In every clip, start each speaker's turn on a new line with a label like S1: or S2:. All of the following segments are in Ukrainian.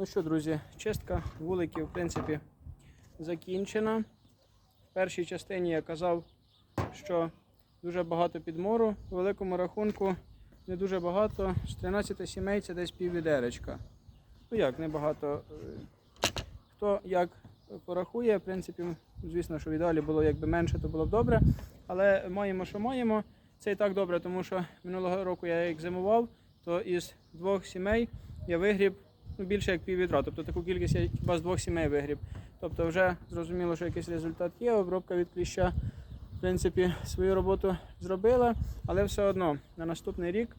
S1: Ну що, друзі, чистка вуликів, в принципі, закінчена. В першій частині я казав, що дуже багато підмору. У великому рахунку не дуже багато. З 13 сімей це десь піввідеречка. Ну як, небагато. Е, Хто як порахує, в принципі, звісно, що в ідеалі було якби менше, то було б добре. Але маємо, що маємо. Це і так добре, тому що минулого року я як зимував, то із двох сімей я вигріб більше як піввідра. Тобто таку кількість я хіба з двох сімей вигріб. Тобто вже зрозуміло, що якийсь результат є. Обробка від кліща, в принципі, свою роботу зробила, але все одно на наступний рік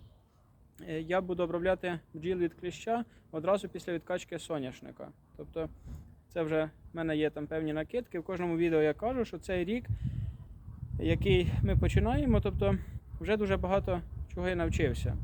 S1: е, я буду обробляти бджіл від кліща одразу після відкачки соняшника. Тобто це вже в мене є там певні накидки. В кожному відео я кажу, що цей рік, який ми починаємо, тобто вже дуже багато чого я навчився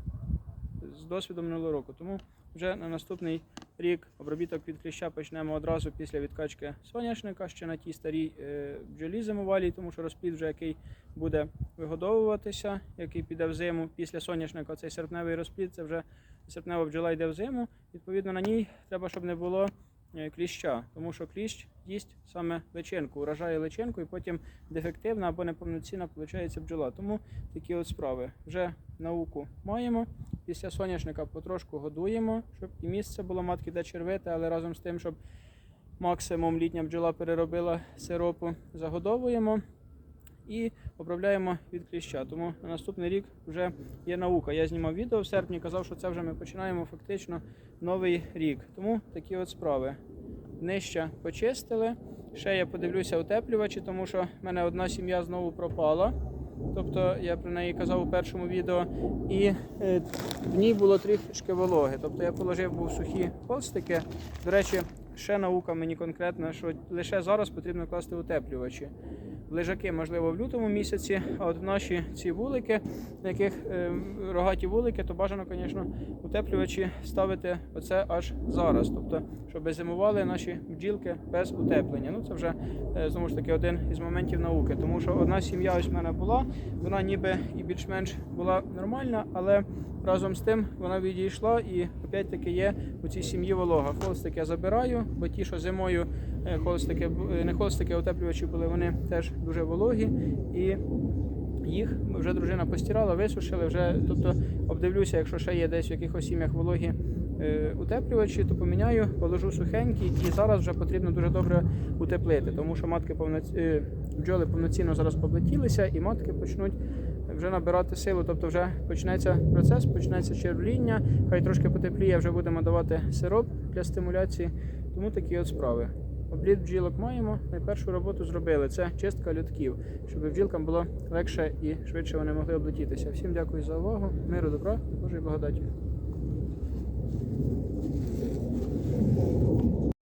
S1: з досвідом минулого року. Тому вже на наступний рік обробіток від кліща почнемо одразу після відкачки соняшника, ще на тій старій е, бджолі зимувалій, тому що розплід вже який буде вигодовуватися, який піде в зиму після соняшника. Цей серпневий розплід, це вже серпнева бджола йде в зиму. Відповідно, на ній треба, щоб не було кліща, тому що кліщ їсть саме личинку, уражає личинку і потім дефективна або неповноцінна виходить бджола. Тому такі от справи. Вже науку маємо. Після соняшника потрошку годуємо, щоб і місце було матки де червити, але разом з тим, щоб максимум літня бджола переробила сиропу, загодовуємо і обробляємо від кліща. Тому на наступний рік вже є наука. Я знімав відео в серпні, казав, що це вже ми починаємо фактично новий рік. Тому такі от справи. Нижче почистили. Ще я подивлюся утеплювачі, тому що в мене одна сім'я знову пропала. Тобто я про неї казав у першому відео, і е, в ній було трішки вологи. Тобто я положив був сухі холстики. До речі, ще наука мені конкретна, що лише зараз потрібно класти утеплювачі. Лежаки, можливо, в лютому місяці, а от наші ці вулики, на яких е, рогаті вулики, то бажано, звісно, утеплювачі ставити оце аж зараз. Тобто, щоб зимували наші бджілки без утеплення. Ну це вже е, знову ж таки один із моментів науки, тому що одна сім'я ось в мене була, вона ніби і більш-менш була нормальна, але разом з тим вона відійшла і опять-таки є у цій сім'ї волога. Холстик я забираю, бо ті, що зимою е, холстики, е, не холстики, а утеплювачі були, вони теж дуже вологі і їх вже дружина постирала, висушили, вже, тобто обдивлюся, якщо ще є десь в якихось сім'ях вологі е, утеплювачі, то поміняю, положу сухенькі і зараз вже потрібно дуже добре утеплити, тому що матки повноці... бджоли повноцінно зараз облетілися і матки почнуть вже набирати силу, тобто вже почнеться процес, почнеться червління, хай трошки потепліє, вже будемо давати сироп для стимуляції, тому такі от справи. Обліт бджілок маємо. Найпершу роботу зробили. Це чистка льотків, щоб бджілкам було легше і швидше вони могли облетітися. Всім дякую за увагу. Миру, добра, Божої благодаті.